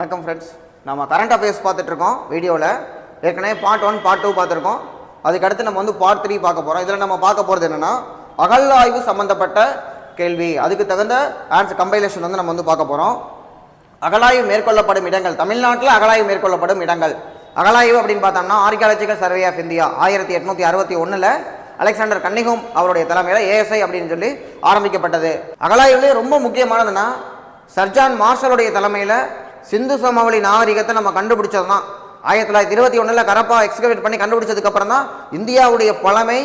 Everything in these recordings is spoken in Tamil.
வணக்கம் ஃப்ரெண்ட்ஸ் நம்ம கரண்ட் அஃபேர்ஸ் பார்த்துட்ருக்கோம் வீடியோவில் ஏற்கனவே பார்ட் ஒன் பார்ட் டூ பார்த்துருக்கோம். அதுக்கடுத்து நம்ம வந்து பார்ட் த்ரீ பார்க்க போகிறோம் இதில் நம்ம பார்க்க போகிறது என்னென்னா அகழ்வாய்வு சம்மந்தப்பட்ட கேள்வி. அதுக்கு தகுந்த ஆன்சர் கம்பைலேஷன் வந்து நம்ம வந்து பார்க்க போகிறோம் அகலாய்வு மேற்கொள்ளப்படும் இடங்கள். தமிழ்நாட்டில் அகலாய்வு மேற்கொள்ளப்படும் இடங்கள். அகலாய்வு அப்படின்னு பார்த்தோம்னா ஆர்கியாலஜிக்கல் சர்வே ஆஃப் இந்தியா ஆயிரத்தி எட்நூத்தி அறுபத்தி ஒன்றில் அலெக்சாண்டர் கன்னிகம் அவருடைய தலைமையில் ஏஎஸ்ஐ அப்படின்னு சொல்லி ஆரம்பிக்கப்பட்டது. அகலாய்வுலேயே ரொம்ப முக்கியமானதுன்னா சர்ஜான் மார்ஷலுடைய தலைமையில் சிந்து சமவெளி நாகரிகத்தை நம்ம கண்டுபிடிச்சது தான் ஆயிரத்தி தொள்ளாயிரத்தி இருபத்தி ஒன்றில் கரப்பா எக்ஸ்கவேட் பண்ணி கண்டுபிடிச்சதுக்கப்புறம் தான் இந்தியாவுடைய பழமை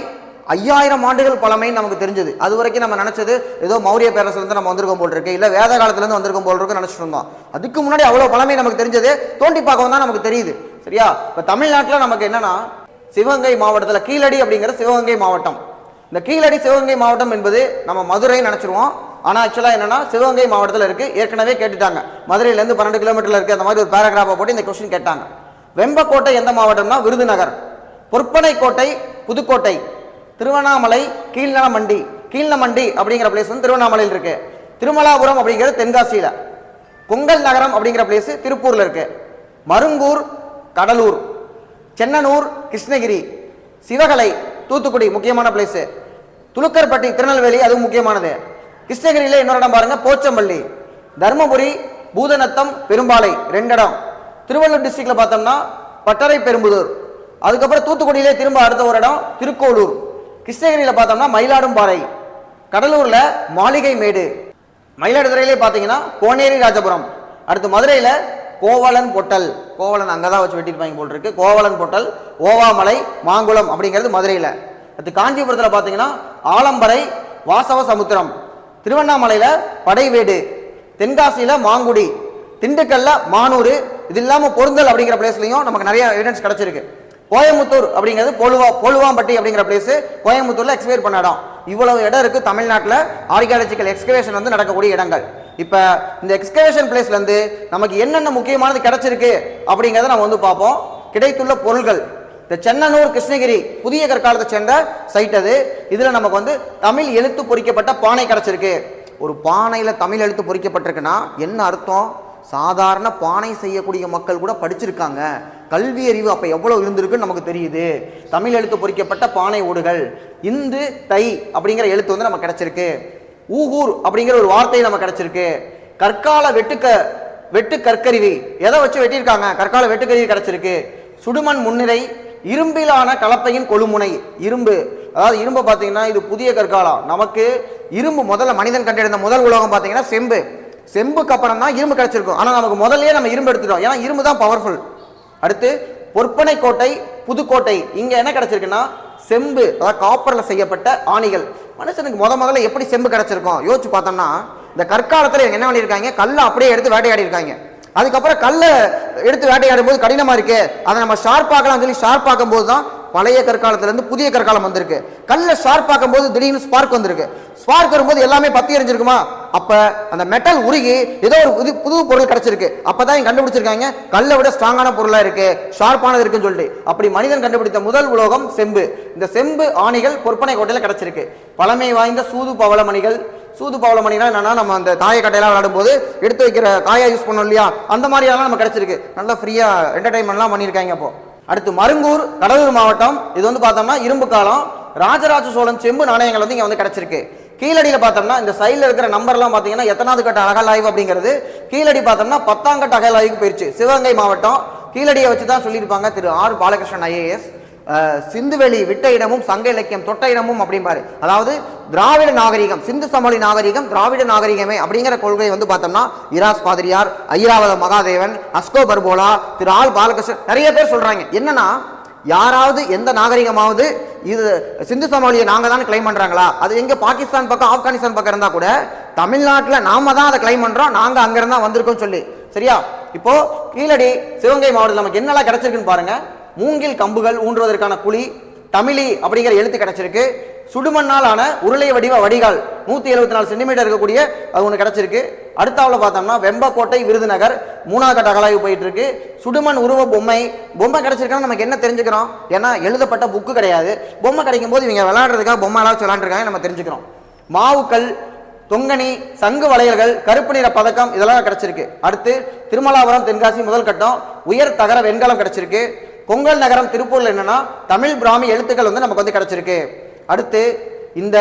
ஐயாயிரம் ஆண்டுகள் பழமைன்னு நமக்கு தெரிஞ்சது. அது வரைக்கும் நம்ம நினச்சது ஏதோ மௌரிய பேரரசுலேருந்து நம்ம வந்திருக்கோம் போல் இருக்கு இல்லை வேத காலத்துலேருந்து வந்திருக்கோம் போல் இருக்கு நினச்சிட்டு இருந்தோம். அதுக்கு முன்னாடி அவ்வளோ பழமை நமக்கு தெரிஞ்சது தோண்டி பார்க்கவும் தான் நமக்கு தெரியுது. சரியா? இப்போ தமிழ்நாட்டில் நமக்கு என்னென்னா சிவகங்கை மாவட்டத்தில் கீழடி அப்படிங்கிற சிவகங்கை மாவட்டம். இந்த கீழடி சிவகங்கை மாவட்டம் என்பது நம்ம மதுரை நினச்சிருவோம். ஆனால் ஆக்சுவலாக என்னன்னா சிவகங்கை மாவட்டத்தில் இருக்குது ஏற்கனவே கேட்டுட்டாங்க. மதுரையிலேருந்து பன்னெண்டு கிலோமீட்டரில் இருக்குது அந்த மாதிரி ஒரு பேராகிராஃபை போட்டு இந்த கொஸ்டின் கேட்டாங்க. வெம்பக்கோட்டை எந்த மாவட்டம்னா விருதுநகர். பொற்பனைக்கோட்டை புதுக்கோட்டை. திருவண்ணாமலை கீழ்நலமண்டி. கீழ்நமண்டி அப்படிங்கிற பிளேஸ் வந்து திருவண்ணாமலையில் இருக்குது திருமலாபுரம் அப்படிங்கிறது தென்காசியில். பொங்கல் நகரம் அப்படிங்கிற பிளேஸ் திருப்பூரில் இருக்குது மருங்கூர் கடலூர். சென்னனூர் கிருஷ்ணகிரி. சிவகலை தூத்துக்குடி முக்கியமான பிளேஸு துலுக்கர்பட்டி திருநெல்வேலி அதுவும் முக்கியமானது. கிருஷ்ணகிரியில் இன்னொரு இடம் பாருங்க போச்சம்பள்ளி. தருமபுரி பூதநத்தம் பெரும்பாலை ரெண்டு இடம். திருவள்ளூர் டிஸ்ட்ரிக்ட்ல பார்த்தோம்னா பட்டறை பெரும்புதூர். அதுக்கப்புறம் தூத்துக்குடியிலே திரும்ப அடுத்த ஒரு இடம் திருக்கோளூர். கிருஷ்ணகிரியில் பார்த்தோம்னா மயிலாடும்பாறை. கடலூர்ல மாளிகை மேடு. மயிலாடுதுறையிலே பார்த்தீங்கன்னா கோனேரி ராஜபுரம். அடுத்து மதுரையில் கோவலன் பொட்டல். கோவலன் அங்கே தான் வச்சு வெட்டியிருப்பாங்க போல் இருக்கு. கோவலன் பொட்டல் ஓவாமலை மாங்குளம் அப்படிங்கிறது மதுரையில். அடுத்து காஞ்சிபுரத்தில் பார்த்தீங்கன்னா ஆலம்பரை வாசவ சமுத்திரம். திருவண்ணாமலையில் படைவேடு தென்காசியில் மாங்குடி திண்டுக்கல்ல மானூர் இது இல்லாமல் பொருந்தல் அப்படிங்கிற பிளேஸ்லையும் நமக்கு நிறைய எவிடன்ஸ் கிடைச்சிருக்கு. கோயம்புத்தூர் அப்படிங்கிறது போலுவா போலுவாம்பட்டி அப்படிங்கிற பிளேஸ் கோயம்புத்தூரில் எக்ஸ்பயர் பண்ண இடம். இவ்வளவு இடம் இருக்கு தமிழ்நாட்டில் ஆர்கியாலஜிக்கல் எக்ஸ்கவேஷன் வந்து நடக்கக்கூடிய இடங்கள். இப்போ இந்த எக்ஸ்கவேஷன் பிளேஸ்லேருந்து நமக்கு என்னென்ன முக்கியமானது கிடைச்சிருக்கு அப்படிங்கிறத நம்ம வந்து பார்ப்போம். கிடைத்துள்ள பொருள்கள் இந்த சென்னனூர் கிருஷ்ணகிரி புதிய கற்காலத்தை சேர்ந்த சைட் அது. இதில் நமக்கு வந்து தமிழ் எழுத்து பொறிக்கப்பட்ட பானை கிடச்சிருக்கு. ஒரு பானையில் தமிழ் எழுத்து பொறிக்கப்பட்டிருக்குன்னா என்ன அர்த்தம்? சாதாரண பானை செய்யக்கூடிய மக்கள் கூட படிச்சிருக்காங்க. கல்வி அறிவு அப்போ எவ்வளோ இருந்திருக்குன்னு நமக்கு தெரியுது. தமிழ் எழுத்து பொறிக்கப்பட்ட பானை ஓடுகள் இந்து தை அப்படிங்கிற எழுத்து வந்து நமக்கு கிடச்சிருக்கு. ஊகூர் அப்படிங்கிற ஒரு வார்த்தை நமக்கு கிடச்சிருக்கு. கற்கால வெட்டுக்க வெட்டு கற்கருவி. எதை வச்சு வெட்டியிருக்காங்க? கற்கால வெட்டுக்கருவி கிடச்சிருக்கு. சுடுமண் முன்னிறை இரும்பிலான கலப்பையின் கொழுமுனை. இரும்பு. அதாவது இரும்பு பார்த்தீங்கன்னா இது புதிய கற்காலம். நமக்கு இரும்பு முதல்ல மனிதன் கண்டெடுத்த முதல் உலகம் பார்த்தீங்கன்னா செம்பு. செம்புக்கு அப்புறம் தான் இரும்பு கிடைச்சிருக்கும். ஆனால் நமக்கு முதல்லயே நம்ம இரும்பு எடுத்துட்டோம். ஏன்னா இரும்பு தான் பவர்ஃபுல் அடுத்து பொற்பனை கோட்டை புதுக்கோட்டை இங்கே என்ன கிடைச்சிருக்குன்னா செம்பு. அதாவது காப்பரில் செய்யப்பட்ட ஆணிகள். மனுஷனுக்கு முத முதல்ல எப்படி செம்பு கிடைச்சிருக்கும்? யோசிச்சு பார்த்தோம்னா இந்த கற்காலத்தில் என்ன பண்ணியிருக்காங்க? கல்லை அப்படியே எடுத்து வேட்டையாடி இருக்காங்க அதுக்கப்புறம் கல்லை எடுத்து வேட்டையாடும் போது கடினமாக இருக்கு. அதை நம்ம ஷார்ப்பாக்கலாம் சொல்லி ஷார்ப்பாக்கும் போது தான் பழைய கற்காலத்திலேருந்து புதிய கற்காலம் வந்திருக்கு. கல்லை ஷார்ப்பாக்கும் போது திடீர்னு ஸ்பார்க் வந்திருக்கு. ஸ்பார்க் வரும்போது எல்லாமே பத்தி எரிஞ்சிருக்குமா? அப்போ அந்த மெட்டல் உருகி ஏதோ ஒரு புது புது பொருள் கிடைச்சிருக்கு. அப்போ தான் கண்டுபிடிச்சிருக்காங்க கல்லை விட ஸ்ட்ராங்கான பொருளாக இருக்கு ஷார்ப்பானது இருக்குன்னு சொல்லிட்டு. அப்படி மனிதன் கண்டுபிடித்த முதல் உலோகம் செம்பு. இந்த செம்பு ஆணிகள் பொற்பனை கோட்டையில் கிடைச்சிருக்கு. பழமை வாய்ந்த சூது பவளமணிகள் சூது பவளமணினா என்னன்னா நம்ம அந்த தாய கட்டையெல்லாம் விளையாடும்போது எடுத்து வைக்கிற காயா யூஸ் பண்ணோம் இல்லையா? அந்த மாதிரியெல்லாம் நம்ம கிடைச்சிருக்கு. நல்லா ஃப்ரீயா என்டர்டைன்மெண்ட்லாம் பண்ணியிருக்காங்க அப்போ அடுத்து மருங்கூர் கடலூர் மாவட்டம். இது வந்து பார்த்தோம்னா இரும்பு காலம். ராஜராஜ சோழன் செம்பு நாணயங்கள் வந்து இங்கே வந்து கிடைச்சிருக்கு. கீழடியில் பார்த்தோம்னா இந்த சைடில் இருக்கிற நம்பர்லாம் பார்த்தீங்கன்னா எத்தனாவது கட்ட அகழாய்வு அப்படிங்கிறது. கீழடி பார்த்தோம்னா பத்தாம் கட்ட அகழாய்வுக்கு போயிருச்சு. சிவகங்கை மாவட்டம். கீழடியை வச்சு தான் சொல்லியிருப்பாங்க திரு ஆர் பாலகிருஷ்ணன் ஐஏஎஸ். சிந்துவெளி விட்ட இடமும் சங்க இலக்கியம் தொட்ட இடமும் அப்படிம்பாரு. அதாவது திராவிட நாகரிகம் சிந்து சமவெளி நாகரிகம் திராவிட நாகரிகமே அப்படிங்கிற கொள்கை வந்து பார்த்தோம்னா இராஸ் பாதிரியார் Iravatham Mahadevan Asko Parpola Thiru R Balakrishnan நிறைய பேர் சொல்றாங்க. என்னன்னா யாராவது எந்த நாகரிகமாவது இது சிந்து சமவெளியை நாங்கள் தான் கிளைம் பண்ணுறாங்களா அது எங்கே பாகிஸ்தான் பக்கம் ஆப்கானிஸ்தான் பக்கம் இருந்தால் கூட தமிழ்நாட்டில் நாம தான் அதை கிளைம் பண்ணுறோம் நாங்கள் அங்கேருந்தான் வந்திருக்கோம் சொல்லி. சரியா? இப்போது கீழடி சிவகங்கை மாவட்டத்தில் நமக்கு என்னெல்லாம் கிடச்சிருக்குன்னு பாருங்கள் மூங்கில் கம்புகள் ஊன்றுவதற்கான குழி தமிழி அப்படிங்கிற எழுத்து கிடைச்சிருக்கு. சுடுமண்ணால் ஆன உருளை வடிவ வடிகால் நூத்தி எழுபத்தி நாலு சென்டிமீட்டர் இருக்கக்கூடிய அது ஒன்று கிடைச்சிருக்கு. அடுத்தாவில் பார்த்தோம்னா வெம்பக்கோட்டை விருதுநகர் மூணாவது கட்ட அகலாய்வு போயிட்டு இருக்கு சுடுமண் உருவ பொம்மை பொம்மை கிடச்சிருக்கான்னு நமக்கு என்ன தெரிஞ்சுக்கிறோம்? ஏன்னா எழுதப்பட்ட புக்கு கிடையாது. பொம்மை கிடைக்கும் போது இவங்க விளையாடுறதுக்காக பொம்மை எல்லாம் விளையாண்டுருக்காங்க நம்ம தெரிஞ்சுக்கிறோம். மாவுக்கல் தொங்கனி சங்கு வளையல்கள் கருப்பு நிற பதக்கம் இதெல்லாம் கிடைச்சிருக்கு. அடுத்து திருமலாபுரம் தென்காசி முதல் கட்டம் உயர் தகர வெண்கலம் கிடைச்சிருக்கு. பொங்கல் நகரம் திருப்பூரில் என்னென்னா தமிழ் பிராமி எழுத்துக்கள் வந்து நமக்கு வந்து கிடச்சிருக்கு. அடுத்து இந்த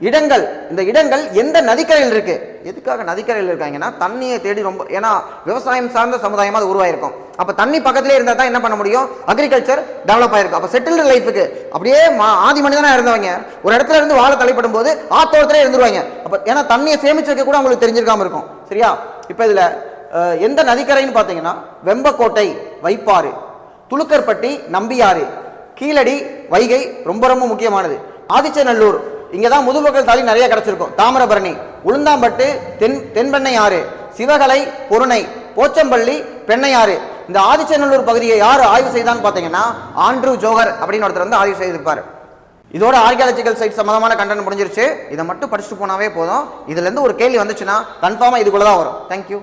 இடங்கள் இந்த இடங்கள் எந்த நதிக்கரையில் இருக்குது எதுக்காக நதிக்கரையில் இருக்காங்கன்னா தண்ணியை தேடி ரொம்ப ஏன்னா விவசாயம் சார்ந்த சமுதாயமாக அது உருவாயிருக்கும். அப்போ தண்ணி பக்கத்திலே இருந்தால் தான் என்ன பண்ண முடியும்? அக்ரிகல்ச்சர் டெவலப் ஆயிருக்கும். அப்போ செட்டில்டு லைஃபுக்கு அப்படியே மா- ஆதி மனிதனாக இருந்தவங்க ஒரு இடத்துல இருந்து வாழ தலைப்படும் போது ஆத்தோரத்திலே இருந்துருவாங்க. அப்போ ஏன்னா தண்ணியை சேமிச்சு வைக்க கூட அவங்களுக்கு தெரிஞ்சிருக்காம இருக்கும். சரியா? இப்போ இதில் எந்த நதிக்கரைன்னு பார்த்தீங்கன்னா வெம்பக்கோட்டை வைப்பாறு. துளுக்கர்பட்டி நம்பியாறு. கீழடி வைகை ரொம்ப ரொம்ப முக்கியமானது. ஆதிச்சநல்லூர். இங்கே தான் முதுமக்கள் தாலி நிறைய கிடச்சிருக்கும். தாமிரபரணி உளுந்தாம்பட்டு தென் தென்பெண்ணை ஆறு சிவகலை பொருணை போச்சம்பள்ளி பெண்ணையாறு. இந்த ஆதிச்சநல்லூர் பகுதியை யார் ஆய்வு செய்தான்னு பார்த்தீங்கன்னா ஆண்ட்ரூ ஜோகர் அப்படின்னு ஒருத்தர் வந்து ஆய்வு செய்திருப்பார். இதோட ஆர்கியாலஜிக்கல் சைட் சம்மந்தமான கண்டனம் முடிஞ்சிருச்சு. இதை மட்டும் படிச்சுட்டு போனாவே போதும். இதுலேருந்து ஒரு கேள்வி வந்துச்சுன்னா கன்ஃபார்மாக இதுக்குள்ளே தான் வரும். தேங்க்யூ